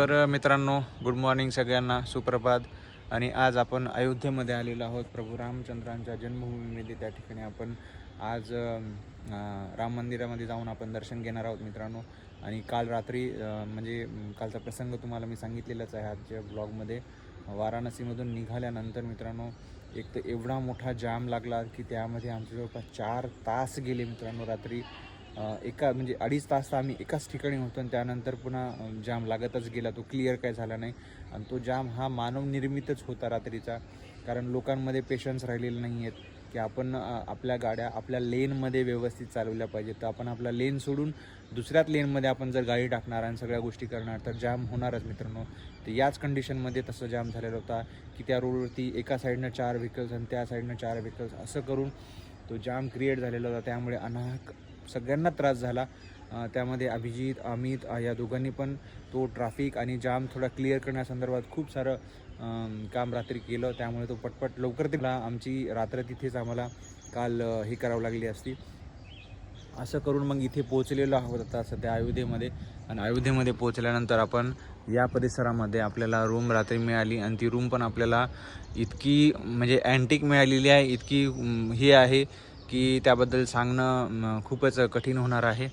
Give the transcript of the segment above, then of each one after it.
तर मित्रांनो good morning सगळ्यांना. सुप्रभात. आणि आज आपण अयोध्येमध्ये आलेलो आहोत. प्रभू रामचंद्रांच्या जन्मभूमीमध्ये त्या ठिकाणी आपण आज राम मंदिरामध्ये जाऊन आपण दर्शन घेणार आहोत मित्रांनो. आणि काल रात्री म्हणजे कालचा प्रसंग तुम्हाला मी सांगितलेलाच आहे आजच्या ब्लॉगमध्ये. वाराणसीमधून निघाल्यानंतर मित्रांनो एक तर एवढा मोठा जाम लागला की त्यामध्ये आमचे जवळपास चार तास गेले मित्रांनो रात्री. एका म्हणजे अडीच तास आम्ही एकाच ठिकाणी होतो आणि त्यानंतर पुन्हा जाम लागतच गेला. तो क्लिअर काय झाला नाही. आणि तो जाम हा मानवनिर्मितच होता रात्रीचा. कारण लोकांमध्ये पेशन्स राहिलेले नाही आहेत की आपण आपल्या गाड्या आपल्या लेनमध्ये व्यवस्थित चालवल्या पाहिजेत. तर आपण आपला लेन सोडून दुसऱ्याच लेनमध्ये आपण जर गाडी टाकणार आणि सगळ्या गोष्टी करणार तर जाम होणारच मित्रांनो. तर याच कंडिशनमध्ये तसं जाम झालेला होता की त्या रोडवरती एका साईडनं चार व्हेकल्स आणि त्या साईडनं चार व्हेकल्स असं करून तो जाम क्रिएट झालेला होता. त्यामुळे अनाहक सगळ्यांना त्रास झाला. त्यामध्ये अभिजित अमित या दोघांनी पण तो ट्रॅफिक आणि जाम थोडा क्लिअर करण्यासंदर्भात खूप सारं काम रात्री केलं. त्यामुळे तो पटपट लवकर तिला आमची रात्र तिथेच आम्हाला काल हे करावं लागली असती. असं करून मग इथे पोहोचलेलो आहोत आता सध्या अयोध्येमध्ये. आणि अयोध्येमध्ये पोहोचल्यानंतर आपण या परिसरामध्ये आपल्याला रूम रात्री मिळाली आणि ती रूम पण आपल्याला इतकी म्हणजे अँटिक मिळालेली आहे. इतकी हे आहे. की त्याबद्दल सांगणं खूपच कठीण होणार आहे.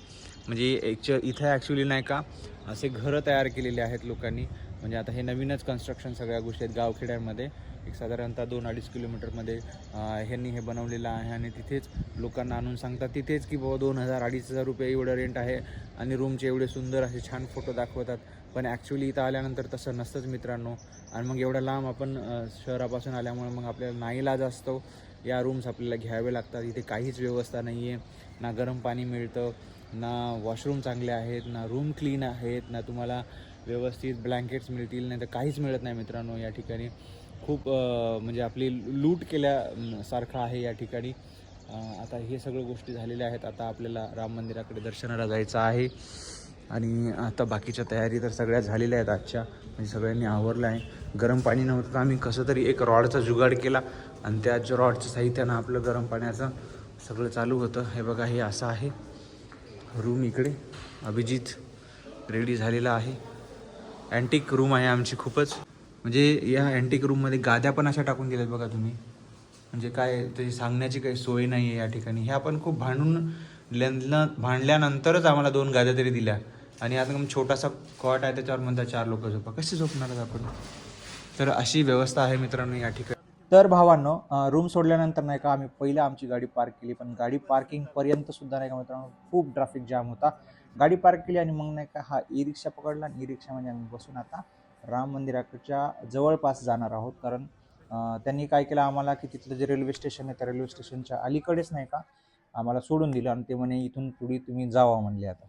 म्हणजे एक इथं ॲक्च्युली नाही का असे घरं तयार केलेले आहेत लोकांनी. म्हणजे आता हे नवीनच कन्स्ट्रक्शन सगळ्या गोष्टी आहेत गावखेड्यांमध्ये. एक साधारणतः दोन अडीच किलोमीटरमध्ये ह्यांनी हे बनवलेलं आहे आणि तिथेच लोकांना आणून सांगतात. तिथेच की बाबा दोन हजार अडीच हजार रुपये एवढं रेंट आहे आणि रूमचे एवढे सुंदर असे छान फोटो दाखवतात. पण ॲक्च्युली इथं आल्यानंतर तसं नसतंच मित्रांनो. आणि मग एवढं लांब आपण शहरापासून आल्यामुळे मग आपल्याला नाईलाज असतो. या रूम्स आपल्याला घ्यावे लागतात. इथे काहीच व्यवस्था नाही आहे ना गरम पाणी मिळतं ना वॉशरूम चांगले आहेत ना रूम क्लीन आहेत ना तुम्हाला व्यवस्थित ब्लँकेट्स मिळतील नाही तर काहीच मिळत नाही मित्रांनो या ठिकाणी. खूप म्हणजे आपली लूट केल्यासारखं आहे या ठिकाणी. आता हे सगळं गोष्टी झालेल्या आहेत. आता आपल्याला राम मंदिराकडे दर्शनाला जायचं आहे. आणि आता बाकीच्या तयारी तर सगळ्या झालेल्या आहेत आजच्या. म्हणजे सगळ्यांनी आवरलं आहे. गरम पाणी नव्हतं तर आम्ही कसं तरी एक रॉडचा जुगाड केला. आणि त्या रॉडच्या साहित्यानं आपलं गरम पाण्याचं सगळं चालू होतं. हे बघा हे असं आहे. रूम इकडे. अभिजित रेडी झालेला आहे. अँटिक रूम आहे आमची खूपच. म्हणजे या अँटिक रूममध्ये गाद्या पण अशा टाकून दिल्यात बघा तुम्ही. म्हणजे काय त्याची सांगण्याची काही सोय नाही आहे या ठिकाणी. हे आपण खूप भांडून भांडल्यानंतरच आम्हाला दोन गाद्या तरी दिल्या. आणि आता मग छोटासा कॉट आहे त्याच्यावर म्हणतात चार लोक झोपा. कसे झोपणार आपण? तर अशी व्यवस्था आहे मित्रांनो या ठिकाणी. तर भावांनो रूम सोडल्यानंतर नाही का आम्ही पहिलं आमची गाडी पार्क केली पण गाडी पार्किंगपर्यंत सुद्धा नाही का मित्रांनो खूप ट्रॅफिक जाम होता. गाडी पार्क केली आणि मग नाही का हा ई रिक्षा पकडला आणि ई रिक्षामध्ये आम्ही बसून आता राम मंदिराच्या जवळपास जाणार आहोत. कारण त्यांनी काय केलं आम्हाला की तिथलं जे रेल्वे स्टेशन आहे त्या रेल्वे स्टेशनच्या अलीकडेच नाही का आम्हाला सोडून दिलं आणि ते म्हणे इथून पुढे तुम्ही जावा म्हणले आता.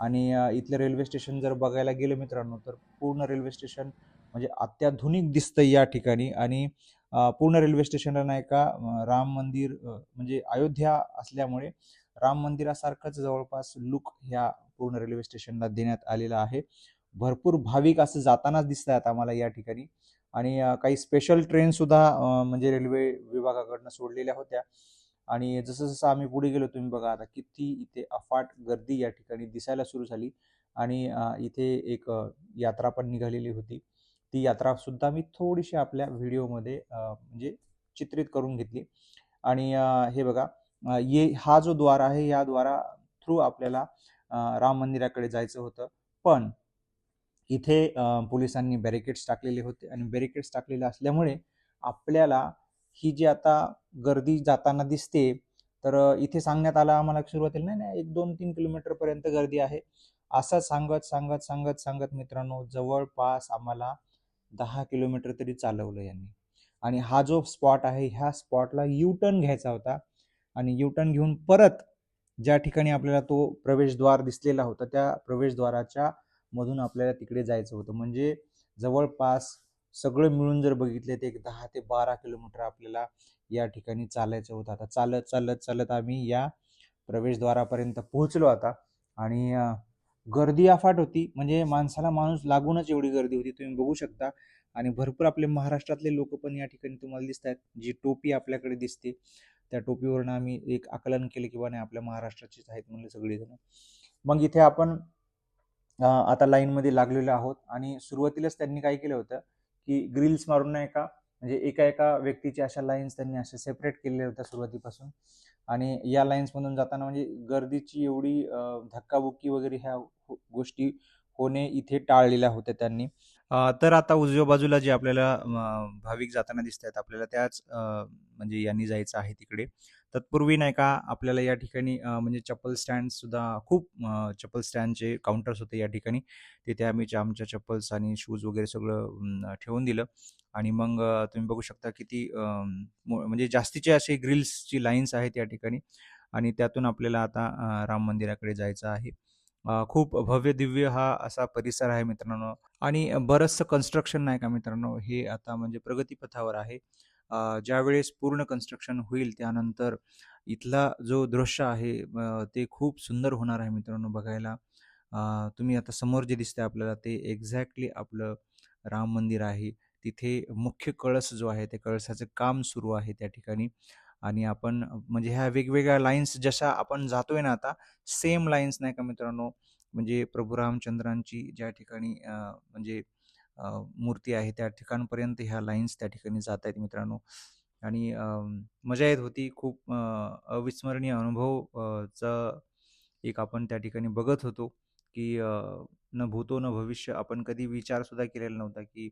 आणि इथलं रेल्वे स्टेशन जर बघायला गेलं मित्रांनो तर पूर्ण रेल्वे स्टेशन म्हणजे अत्याधुनिक दिसतं या ठिकाणी. आणि पूर्ण रेल्वे स्टेशनला नाही का राम मंदिर म्हणजे अयोध्या असल्यामुळे राम मंदिरासारखंच जवळपास लुक ह्या पूर्ण रेल्वे स्टेशनला देण्यात आलेला आहे. भरपूर भाविक असं जातानाच दिसत आहेत आम्हाला या ठिकाणी. आणि काही स्पेशल ट्रेनसुद्धा सुद्धा म्हणजे रेल्वे विभागाकडनं सोडलेल्या होत्या. आणि जसं जसं आम्ही पुढे गेलो तुम्ही बघा आता किती इथे अफाट गर्दी या ठिकाणी दिसायला सुरू झाली. आणि इथे एक यात्रा पण निघालेली होती. ती यात्रा सुद्धा मी थोडीशी आपल्या व्हिडिओमध्ये म्हणजे चित्रित करून घेतली. आणि हे बघा ये हा जो द्वार आहे या द्वारा थ्रू आपल्याला राम मंदिराकडे जायचं होतं. पण इथे पोलिसांनी बॅरिकेड्स टाकलेले होते. आणि बॅरिकेड्स टाकलेले असल्यामुळे आपल्याला ही जी आता गर्दी जाताना दिसते तर इथे सांगण्यात आलं आम्हाला सुरुवातीला नाही नाही एक दोन तीन किलोमीटरपर्यंत गर्दी आहे. असं सांगत सांगत सांगत सांगत मित्रांनो जवळपास आम्हाला दहा किलोमीटर तरी चालवलं यांनी. आणि हा जो स्पॉट आहे ह्या स्पॉटला यू टर्न घ्यायचा होता आणि यू टर्न घेऊन परत ज्या ठिकाणी आपल्याला तो प्रवेशद्वार दिसलेला होता त्या प्रवेशद्वाराच्या मधून आपल्याला तिकडे जायचं होतं. म्हणजे जवळपास सगळं मिळून जर बघितले तर एक दहा ते बारा किलोमीटर आपल्याला या ठिकाणी चालायचं होतं. आता चालत चालत चालत आम्ही या प्रवेशद्वारापर्यंत पोहोचलो आता आणि गर्दी अफाट होती. म्हणजे माणसाला माणूस लागूनच एवढी गर्दी होती. तुम्ही बघू शकता. आणि भरपूर आपले महाराष्ट्रातले लोक पण या ठिकाणी तुम्हाला दिसत आहेत जी टोपी आपल्याकडे दिसते त्या टोपीवरनं आम्ही एक आकलन केलं किंवा नाही आपल्या महाराष्ट्राचीच आहेत म्हणले सगळेजण. मग इथे आपण आता लाईनमध्ये लागलेलो आहोत आणि सुरुवातीलाच त्यांनी काय केलं होतं की ग्रिल्स मारून नाही का? म्हणजे एका एका व्यक्तीच्या अशा लाईन्स त्यांनी अशा सेपरेट केलेल्या होत्या सुरुवातीपासून. आणि या लाईन्समधून जाताना म्हणजे गर्दीची एवढी धक्काबुक्की वगैरे ह्या गोष्टी होणे इथे टाळलेल्या होत्या त्यांनी. तर आता उजव्या बाजूला जे आपल्याला भाविक जाताना दिसत आहेत आपल्याला त्याच म्हणजे यांनी जायचं आहे तिकडे. तत्पूर्वी नाही का आपल्याला या ठिकाणी म्हणजे चप्पल स्टँड सुद्धा खूप चप्पल स्टँडचे काउंटर्स होते या ठिकाणी. तिथे आम्ही आमच्या चप्पल्स आणि शूज वगैरे सगळं ठेवून दिलं. आणि मग तुम्ही बघू शकता किती मो- म्हणजे जास्तीचे असे ग्रिल्सची लाईन्स आहेत या ठिकाणी. आणि त्यातून आपल्याला आता राम मंदिराकडे जायचं आहे. खूप भव्य दिव्य हा असा परिसर आहे मित्रांनो. आणि बरंचसं कन्स्ट्रक्शन नाही का मित्रांनो? हे आता म्हणजे प्रगतीपथावर आहे. ज्यावेळेस पूर्ण कन्स्ट्रक्शन होईल त्यानंतर इथला जो दृश्य आहे ते खूप सुंदर होणार आहे मित्रांनो बघायला. तुम्ही आता समोर जे दिसतंय आपल्याला ते एक्झॅक्टली आपलं राम मंदिर आहे. तिथे मुख्य कळस जो आहे त्या कळसाचं काम सुरू आहे त्या ठिकाणी. आणि आपण म्हणजे ह्या वेगवेगळ्या लाईन्स जशा आपण जातोय ना आता सेम लाईन्स नाही का मित्रांनो? म्हणजे प्रभू रामचंद्रांची ज्या ठिकाणी म्हणजे मूर्ती आहे त्या ठिकाणपर्यंत ह्या लाईन्स त्या ठिकाणी जात आहेत मित्रांनो. आणि मजा येत होती. खूप अविस्मरणीय अनुभव अ, एक आपण त्या ठिकाणी बघत होतो की न भूतो न भविष्य आपण कधी विचार सुद्धा केलेला नव्हता की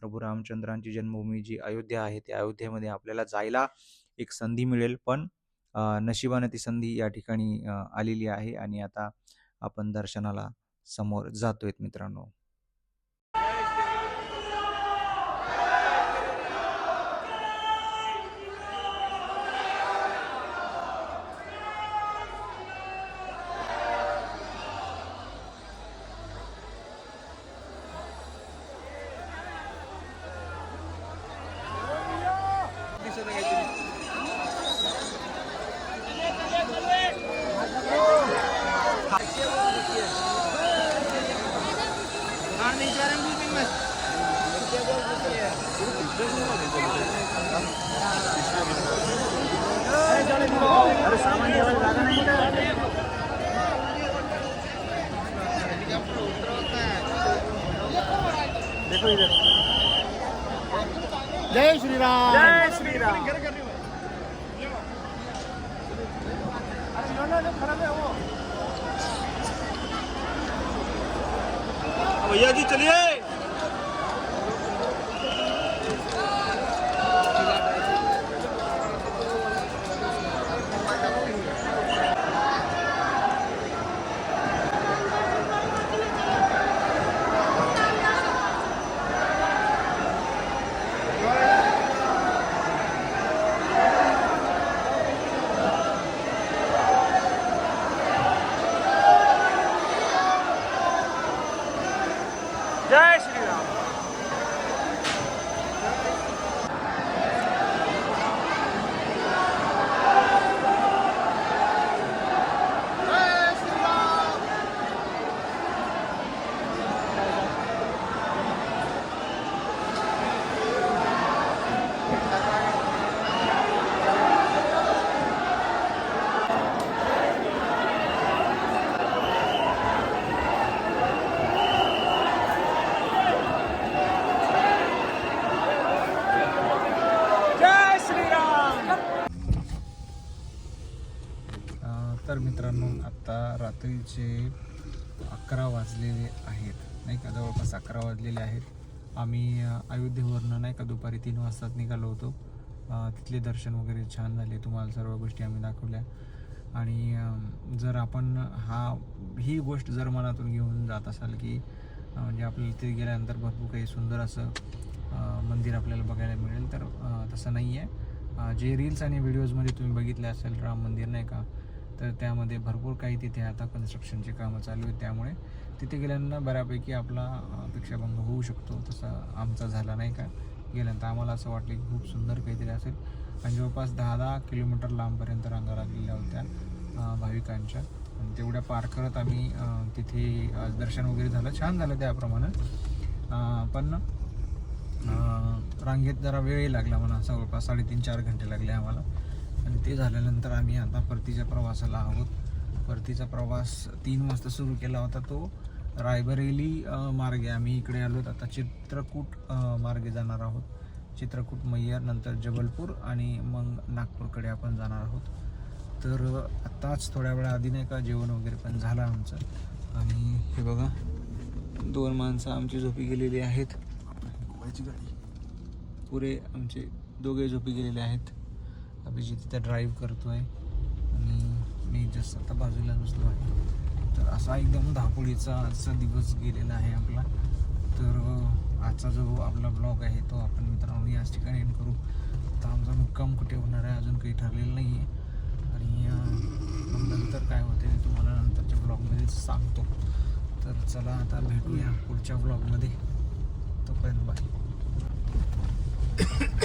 प्रभू रामचंद्रांची जन्मभूमी जी अयोध्या आहे त्या अयोध्येमध्ये आपल्याला जायला एक संधी मिळेल. पण नशिबानं ती संधी या ठिकाणी आलेली आहे आणि आता आपण दर्शनाला समोर जातोय मित्रांनो. जय श्रीराम. जय श्रीराम. भैया जी चलिए जय श्रीराम जय श्रीराम अ, तर मित्रांनो आत्ता रात्रीचे अकरा वाजलेले आहेत. नाही का? जवळपास अकरा वाजलेले आहेत. आम्ही अयोध्येवरनं नाही का दुपारी तीन वाजताच निघालो होतो. तिथले दर्शन वगैरे छान झाले. तुम्हाला सर्व गोष्टी आम्ही दाखवल्या. आणि जर आपण हा ही गोष्ट जर मनातून घेऊन जात असाल की म्हणजे आपल्याला तिथे गेल्यानंतर भरपूर काही सुंदर असं मंदिर आपल्याला बघायला मिळेल तर तसं नाही आहे जे रील्स आणि व्हिडिओजमध्ये तुम्ही बघितले असेल राम मंदिर नाही का? तर त्यामध्ये भरपूर काही तिथे आता कन्स्ट्रक्शनचे कामं चालू आहेत. त्यामुळे तिथे गेल्यानंतर बऱ्यापैकी आपला अ, अपेक्षाभंग होऊ शकतो. तसं आमचा झाला नाही का? गेल्यानंतर आम्हाला असं वाटलं की खूप सुंदर काहीतरी असेल. आणि जवळपास दहा दहा किलोमीटर लांबपर्यंत रांगा लागलेल्या होत्या भाविकांच्या. आणि तेवढ्या पार करत आम्ही तिथे दर्शन वगैरे झालं. छान झालं त्याप्रमाणे. पण रांगेत जरा वेळही लागला म्हणा. जवळपास साडेतीन चार घंटे लागले आम्हाला. आणि ते झाल्यानंतर आम्ही आता परतीच्या प्रवासाला आहोत. परतीचा प्रवास तीन वाजता सुरू केला होता तो. रायबरेली मार्गे आम्ही इकडे आलो आता चित्रकूट मार्गे जाणार आहोत. चित्रकूट मैयर नंतर जबलपूर आणि मग नागपूरकडे आपण जाणार आहोत. तर आत्ताच थोड्या वेळा आधी नाही का जेवण वगैरे पण झालं आमचं. आणि हे बघा दोन माणसं आमची झोपी गेलेली आहेत. पुरे आमचे दोघे झोपी गेलेले आहेत. अभिजित तिथं ड्राईव्ह करतो आहे आणि मी जस्ट आता बाजूला बसलो आहे. तर असा एकदम धापोळीचा आजचा दिवस गेलेला आहे आपला. तर आजचा जो आपला ब्लॉग आहे तो आपण मित्रांनो याच ठिकाणी एंड करू. तर आमचा मुक्काम कुठे होणार आहे अजून काही ठरलेलं नाही आहे आणि नंतर काय होते ते तुम्हाला नंतरच्या ब्लॉगमध्ये सांगतो. तर चला आता भेटूया पुढच्या ब्लॉगमध्ये तोपर्यंत बाय